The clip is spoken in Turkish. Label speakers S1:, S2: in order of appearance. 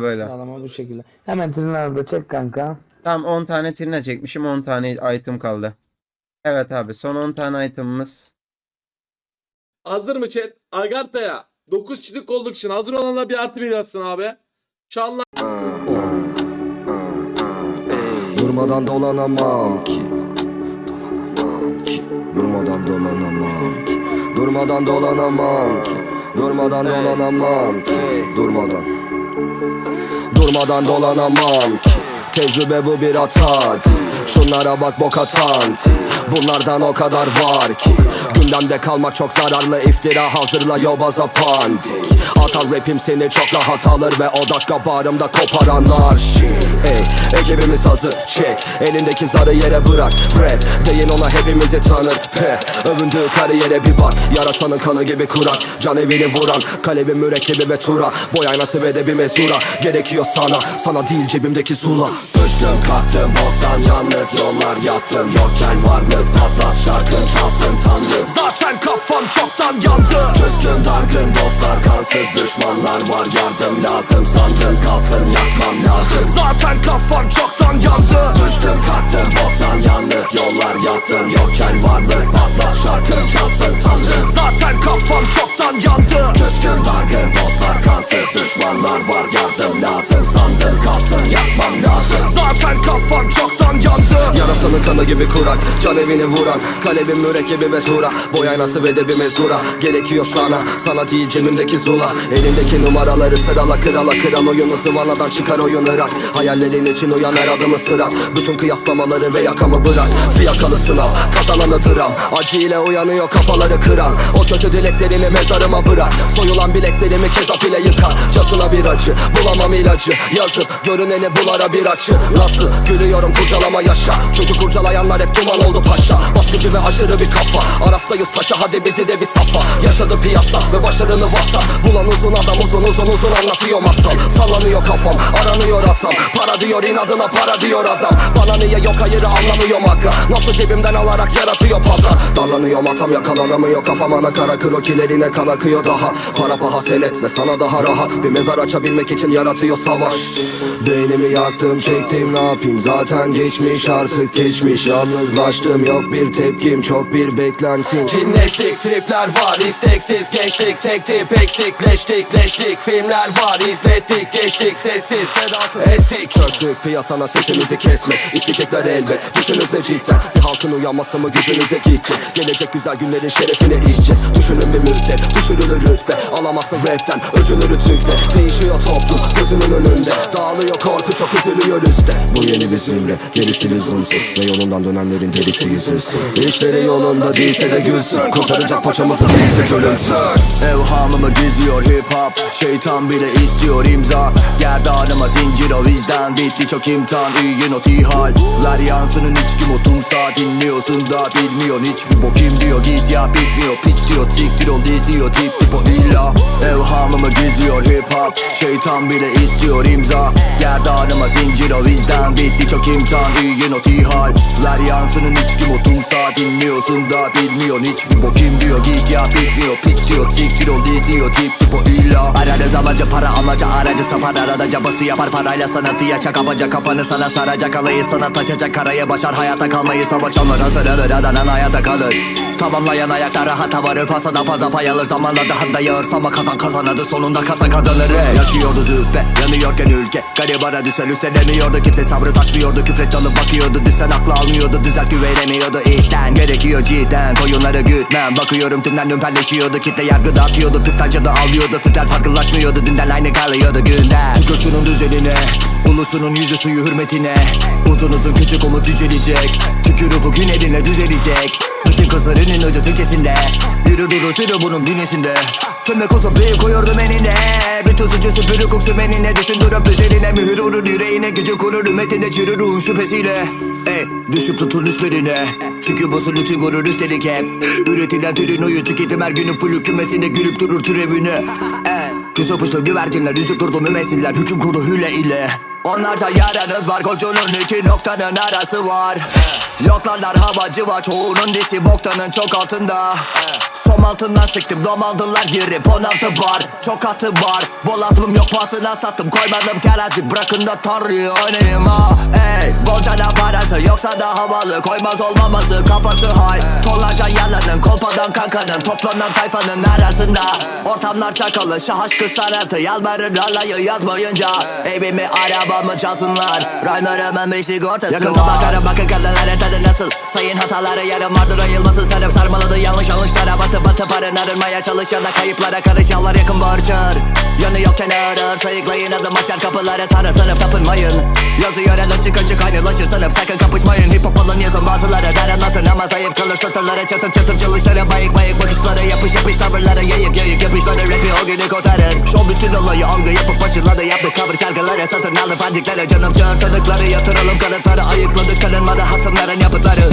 S1: Böyle.
S2: Sağlama bu şekilde. Hemen tırnağı da çek kanka.
S1: Tam 10 tane trina çekmişim 10 tane item kaldı. Evet abi son 10 tane itemımız.
S3: Hazır mı chat? Agartha'ya 9 çizik olduk için hazır olanlar bir artı bir yazsın abi. Şanlar
S4: Durmadan dolanamam ki Dolanamam ki Durmadan dolanamam ki Durmadan dolanamam ki Durmadan dolanamam ki Durmadan Durmadan dolanamam Tecrübe bu bir hata Şunlara bak bok atan. Bunlardan o kadar var ki. Gündemde kalmak çok zararlı. İftira hazırla yobaza pandik Atar rapim seni çok rahat alır ve o dakika barımda koparanlar. Ey ekibimiz hazır. Çek. Elindeki zarı yere bırak. Fred deyin ona hepimizi tanır. Pe övündüğü kariyere bir bak. Yarasanın kanı gibi kurak. Can evini vuran Kalemi mürekkebi ve tura. Boy aynası ve de bir mezura Gerekiyor sana. Sana değil cebimdeki zula Düştüm kalktım boktan yalnız yollar yaptım Yokken varlık patlat şarkın çalsın tanrım Zaten kafam çoktan yandı. Küskün dargın dostlar kansız düşmanlar var. Yardım lazım sandın kalsın yakmam lazım. Zaten kafam çoktan yandı. Düştüm kalktım Yarasanın kanı gibi kurak Can evini vuran Kalebim mürekkebi ve tura. Boy aynası ve de bir mezura Gerekiyor sana. Sana değil cebimdeki zula. Elindeki numaraları sırala krala Kral oyunu zıvanadan çıkar oyunu rak. Hayallerin için uyan her adımı sıra Bütün kıyaslamaları ve yakamı bırak. Fiyakalı sınav Kazananı dram Acı ile uyanıyor kafaları kıran. O kötü dileklerini mezarıma bırak. Soyulan bileklerimi kezap ile yıkar Casına bir acı Bulamam ilacı. Yazıp görüneni bulara bir açı. Nasıl gülüyorum kurcalama yaşa. Çünkü kurcalayanlar hep duman oldu paşa. Baskıcı ve aşırı bir kafa. Araftayız taşa hadi bizi de bir safa. Yaşadı piyasa ve başarını varsa. Bulan uzun adam uzun uzun uzun anlatıyor masal. Sallanıyor kafam aranıyor atam. Para diyor inadına para diyor adam. Bana niye yok hayırı anlamıyorum hakka Nasıl cebimden alarak yaratıyor pazar Dallanıyorum atam yakalanamıyor. Kafam ana kara krokilerine kan akıyor daha. Para paha senet ve sana daha rahat. Bir mezar açabilmek için yaratıyor savaş. Beynimi yaktım çektim ne yapayım? Zaten geçmiş artık geçmiş Yalnızlaştım. Yok bir tepkim çok bir beklentim. Cinlettik tripler var isteksiz gençlik tek tip. Eksikleştik leşlik Filmler var izlettik geçtik sessiz sedasız. Estik. Çöktük piyasana sesimizi kesmek istekekler elbet. Düşünüz ne cidden bir halkın uyanması mı gücünüze gidecek Gelecek güzel günlerin şerefine içeceğiz Düşünün bir müddet düşürülür rütbe. Alamazsın rapten öcünü rütükte Değişiyor toplum gözünün önünde. Dağılıyor korku çok üzülüyor üstte Bu yeni bir zümre gerisi lüzumsuz. Ve yolundan dönenlerin derisi yüzülsün İşleri yolunda değilse de gülsün. Kurtaracak paçamızı değilse ölümsüz.
S5: Evhamımı gizliyor hip hop Şeytan bile istiyor imza. Gerdanıma zincir o vicdan Bitti çok imtihan. İyi not ihal Ver yansının hiç kim otumsa Dinliyorsun da bilmiyorsun. Hiçbir bokim diyor Git ya bitmiyor. Piç diyor Siktir ol izliyor tip tip o illa Evhamımı gizliyor. Hip hop Şeytan bile istiyor. İmza Gerdanıma zincir o vicdan Bitti çok imtihan. İyi not ihal Ver yansının hiç kim otumsa Dinliyorsun da bilmiyorsun. Hiçbir bokim diyor Git ya bitmiyor. Piç diyor Siktir ol izliyor tip tip o illa Ararız amacı para amacı aracı sapar. Arada cabası yapar parayla sanatı yaşa. Kabaca Kafanı sana saracak alayı sanat açacak Karayı başar hayata kalmayı savaş Hazır alır adanan hayata kalır. Tamamlayan ayakta rahata varır Pasada fazla pay alır. Zamanla daha da yağır Ama kazan kazanadı sonunda kasa kazanır hey. Yaşıyordu züppe yanıyorken ülke Garibara düşer üstelemiyordu Kimse sabrı taşmıyordu Küfret alıp bakıyordu. Düşsen aklı almıyordu Düzelt güvenemiyordu. İşten Gerekiyor cidden Koyunları gütmem. Bakıyorum tümden ümperleşiyordu Kitle yargı dağıtıyordu. Püftacı da alıyordu Fütler farklılaşmıyordu. Dünden aynı kalıyordu günden. Tükür şunun düzenine Ulusunun yüzü suyu hürmetine. Uzun uzun küçük umut yücelecek Tükür ufuk eline düzelecek. Bütün kızlarının ucu Türkesinde Yürü durur sürü bunun bünyesinde Tümek uzun büyük koyurdum enine Bütün suçu süpürü koksu menine Düşün durup üzerine. Mühür vurur yüreğine Gücü kurur ümmetinde çürür ruhun şüphesiyle Ey düşüp tutun üstlerine. Çünkü bu bütün gurur üstelik hep. Üretilen türün oyu tüketim her günün pulü kümesinde Gülüp durur türevini Ey öpüştü güvercinler yüzü durdu mümessiller Hüküm kurdu hüle ile Onlarca yaranız var koçunun iki noktanın arası var. Yoklarlar havacı var çoğunun dişi boktanın çok altında Son Kom altından sıktım dom aldılar girip 16 bar. Çok atı var Boğazım yok pahasına sattım. Koymadım keracı bırakın da tanrıyı oynayayım. Ha Ey bolca ne parası yoksa da havalı. Koymaz olmaması kafası hay. Tonlarca yalanın kolpadan kankanın Toplanan tayfanın arasında. Ortamlar çakalı şah aşkı sanatı Yalvarır alayı yazmayınca. Evimi arabamı çalsınlar Rhyme'larımın bir sigortası Yakın tabaklara bakın kadınlara tadı nasıl? Sayın hataları yarım vardır ayılması Sarıp sarmaladı. Yanlış yanlışlara Batı batı parın arınmaya çalışan Kayıplara karışanlar yakın borçlar. Yanı yokken ağırır Sayıklayın adım açar kapıları Tanrı sanıp tapınmayın. Yazıyor el açık açık aynılaşır sanıp sakın kapışmayın. Hip hop alın yazın bazıları Dayanmasın ama zayıf kalır. Satırları Çatır çatır çalışları bayık bayık bakışları Yapış yapış tavırları yayık yayık yapışları Rapi o günü kurtarır. Şov bütün olayı algı yapıp başladı Yaptık cover şarkıları satın alın fancıkları Canım çağır tanıkları yatıralım kanıtları Ayıkladık kanınmadı hasımların yapıtları